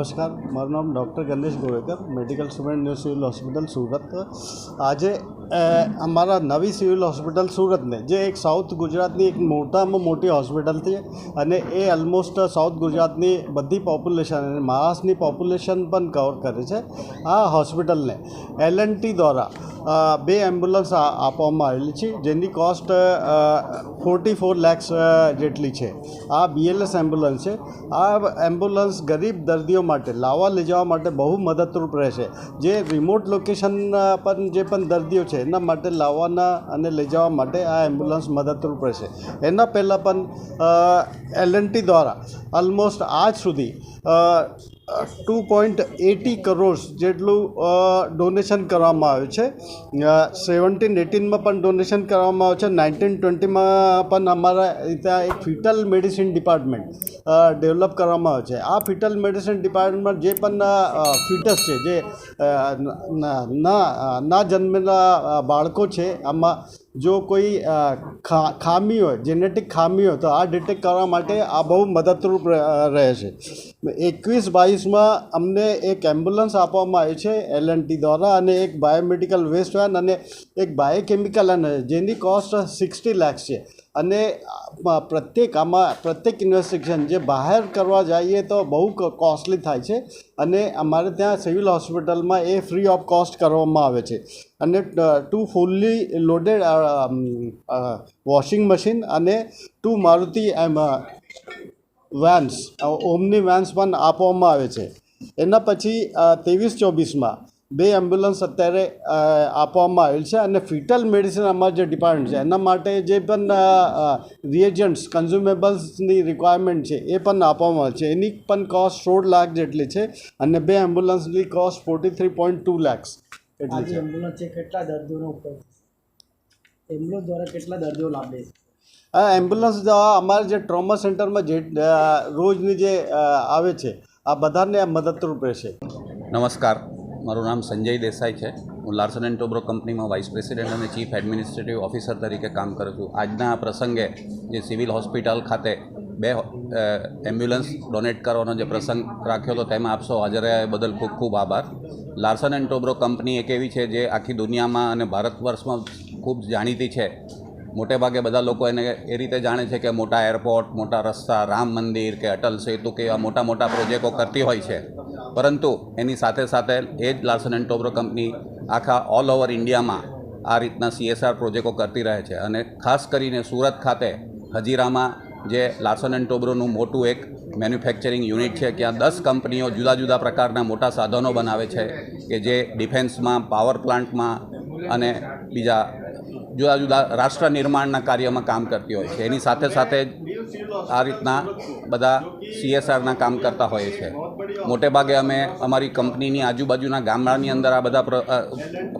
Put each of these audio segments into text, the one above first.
નમસ્કાર, મારું નામ doctor Ganesh Govekar, medical student new civil hospital Surat. આજે અમારા નવી સિવિલ હોસ્પિટલ સુરતને, જે એક સાઉથ ગુજરાતની એક મોટામાં મોટી હોસ્પિટલ છે અને એ ઓલમોસ્ટ સાઉથ ગુજરાતની બધી પોપ્યુલેશન અને મહારાષ્ટ્રની પોપ્યુલેશન પણ કવર કરે છે. આ હોસ્પિટલને એલ એન્ડ દ્વારા બે એમ્બ્યુલન્સ આપવામાં આવેલી છે, જેની કોસ્ટ ફોર્ટી ફોર લેક્સ જેટલી છે. આ બીએલએસ એમ્બ્યુલન્સ છે. આ એમ્બ્યુલન્સ ગરીબ દર્દીઓ માટે, લાવવા લઈ જવા માટે બહુ મદદરૂપ રહેશે. જે રિમોટ લોકેશન પર જે પણ દર્દીઓ છે, એના માટે લાવવાના અને લઈ જવા માટે આ એમ્બ્યુલન્સ મદદરૂપ રહેશે. એના પહેલાં પણ એલ દ્વારા ઓલમોસ્ટ આજ સુધી ટુ પોઈન્ટ એટી કરોડ્સ જેટલું ડોનેશન કરવામાં આવ્યું છે. સેવન્ટીન એટીનમાં પણ ડોનેશન કરવામાં આવ્યું છે. નાઇન્ટીન ટ્વેન્ટીમાં પણ અમારા ત્યાં એક ફિટલ મેડિસિન ડિપાર્ટમેન્ટ ડેવલપ કરવામાં આવ્યું છે. આ ફિટલ મેડિસિન ડિપાર્ટમેન્ટ જે પણ ફિટસ છે, જે ના ના જન્મેલા બાળકો છે, આમાં જો કોઈ ખામી હોય જેનેટિક ખામી હોય, તો આ ડિટેક્ટ કરવા માટે આ બહુ મદદરૂપ રહે છે એકવીસ બાવીસમાં અમને એક એમ્બ્યુલન્સ આપવામાં આવી છે એલ એન ટી દ્વારા, અને એક બાયોમેડિકલ વેસ્ટ વેન અને એક બાયોકેમિકલ અને જેની કોસ્ટ સિક્સટી લાખ છે. અને પ્રત્યેક આમાં પ્રત્યેક ઇન્વેસ્ટિગેશન જે બહાર કરવા જઈએ તો બહુ કોસ્ટલી થાય છે. અને અમારે ત્યાં સિવિલ હોસ્પિટલમાં એ ફ્રી ઓફ કોસ્ટ કરવામાં આવે છે. અને two fully loaded washing machine અને ટુ મારુતિ, એમ વેન્સ ઓમની વેન્સ પણ આપવામાં આવે છે. એના પછી ત્રેવીસ ચોવીસમાં બે એમ્બ્યુલન્સ અત્યારે આપવામાં આવેલ છે અને ફિટલ મેડિસિન અમારા જે ડિપાર્ટમેન્ટ છે એના માટે જે પણ રિએજન્ટ્સ કન્ઝ્યુમેબલ્સની રિક્વાયરમેન્ટ છે એ પણ આપવામાં આવે છે. એની પણ કોસ્ટ સોળ લાખ જેટલી છે અને બે એમ્બ્યુલન્સની cost forty three point two lakhs એટલી છે. એમ્બ્યુલન્સ છે કેટલા દર્દીઓનો ઉપયોગ એમ્બ્યુલન્સ દ્વારા કેટલા દર્દીઓ લાભ લે છે? આ એમ્બ્યુલન્સ દ્વારા અમારે જે ટ્રોમા સેન્ટરમાં જે રોજની જે આવે છે આ બધાને આ મદદરૂપ રહેશે. નમસ્કાર. મારું નામ સંજય દેસાઈ છે. હું લાર્સન એન્ડ ટોબ્રો કંપનીમાં vice president and chief administrative officer તરીકે કામ કરું છું. આજના પ્રસંગે જે સિવિલ હોસ્પિટલ ખાતે બે એમ્બ્યુલન્સ ડોનેટ કરવાનો જે પ્રસંગ રાખ્યો હતો, તેમાં આપ સૌ હાજર બદલ ખૂબ ખૂબ આભાર. લાર્સન એન્ડ ટોબ્રો કંપની એક એવી છે જે આખી દુનિયામાં અને ભારત વર્ષમાં ખૂબ જાણીતી છે. મોટે ભાગે બધા લોકો એને એ રીતે જાણે છે કે મોટા એરપોર્ટ મોટા રસ્તા, રામ મંદિર કે અટલ સેતુ કે એવા મોટા મોટા પ્રોજેક્ટો કરતી હોય છે. પરંતુ એની સાથે સાથે એ જ લાર્સન એન્ડ ટોબ્રો કંપની આખા ઓલ ઓવર ઇન્ડિયામાં આ રીતના સીએસઆર પ્રોજેક્ટો કરતી રહે છે. અને ખાસ કરીને સુરત ખાતે હજીરામાં જે લાર્સન એન્ડ ટોબ્રોનું મોટું એક મેન્યુફેક્ચરિંગ યુનિટ છે, ત્યાં દસ કંપનીઓ જુદા જુદા પ્રકારના મોટા સાધનો બનાવે છે કે જે ડિફેન્સમાં પાવર પ્લાન્ટમાં અને બીજા જુદા જુદા રાષ્ટ્ર નિર્માણના કાર્યમાં કામ કરતી હોય છે, એની સાથે સાથે આ રીતના બધા સીએસઆરના કામ કરતા હોઈએ છે. મોટે ભાગે અમે અમારી કંપનીની આજુબાજુના ગામડાની અંદર આ બધા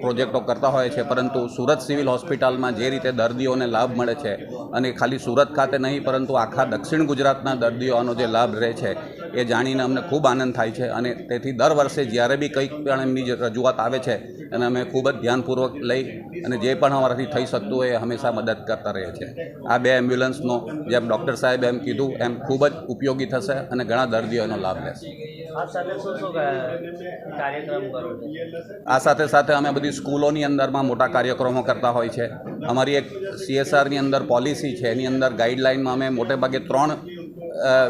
પ્રોજેક્ટો કરતા હોઈએ છીએ પરંતુ સુરત સિવિલ હોસ્પિટલમાં જે રીતે દર્દીઓને લાભ મળે છે, અને ખાલી સુરત ખાતે નહીં, પરંતુ આખા દક્ષિણ ગુજરાતના દર્દીઓનો જે લાભ રહે છે એ જાણીને અમને ખૂબ આનંદ થાય છે અને તેથી દર વર્ષે જ્યારે બી કંઈક પણ એમની જે રજૂઆત આવે છે એને અમે ખૂબ જ ધ્યાનપૂર્વક લઈ અને જે પણ અમારાથી થઈ શકતું હોય એ હંમેશા મદદ કરતા રહીએ છીએ. આ બે એમ્બ્યુલન્સનો જેમ ડૉક્ટર સાહેબ એમ કીધું એમ ખૂબ જ ઉપયોગી થશે અને ઘણા દર્દીઓ એનો લાભ લેશે. આ સાથે છો? સાથે અમે બધી સ્કૂલોની અંદરમાં મોટા કાર્યક્રમો કરતા હોય છે. અમારી એક સીએસઆરની અંદર પોલિસી છે એની અંદર ગાઈડલાઇનમાં અમે મોટે ભાગે ત્રણ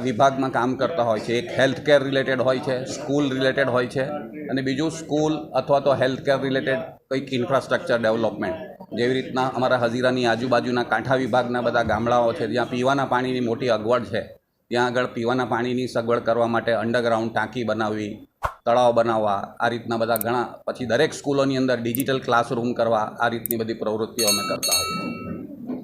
વિભાગમાં કામ કરતા હોય છે. એક હેલ્થ કેર રિલેટેડ હોય છે સ્કૂલ રિલેટેડ હોય છે અને બીજું સ્કૂલ અથવા તો હેલ્થ કેર રિલેટેડ કંઈક ઇન્ફ્રાસ્ટ્રક્ચર ડેવલપમેન્ટ જેવી રીતના અમારા હજીરાની આજુબાજુના કાંઠા વિભાગના બધા ગામડાઓ છે, જ્યાં પીવાના પાણીની મોટી અગવડ છે. ત્યાં આગળ પીવાના પાણીની સગવડ કરવા માટે અંડરગ્રાઉન્ડ ટાંકી બનાવવી, તળાવ બનાવવા, આ રીતના બધા ઘણા. પછી દરેક સ્કૂલોની અંદર ડિજિટલ ક્લાસરૂમ કરવા, આ રીતની બધી પ્રવૃત્તિઓ અમે કરતા હોઈએ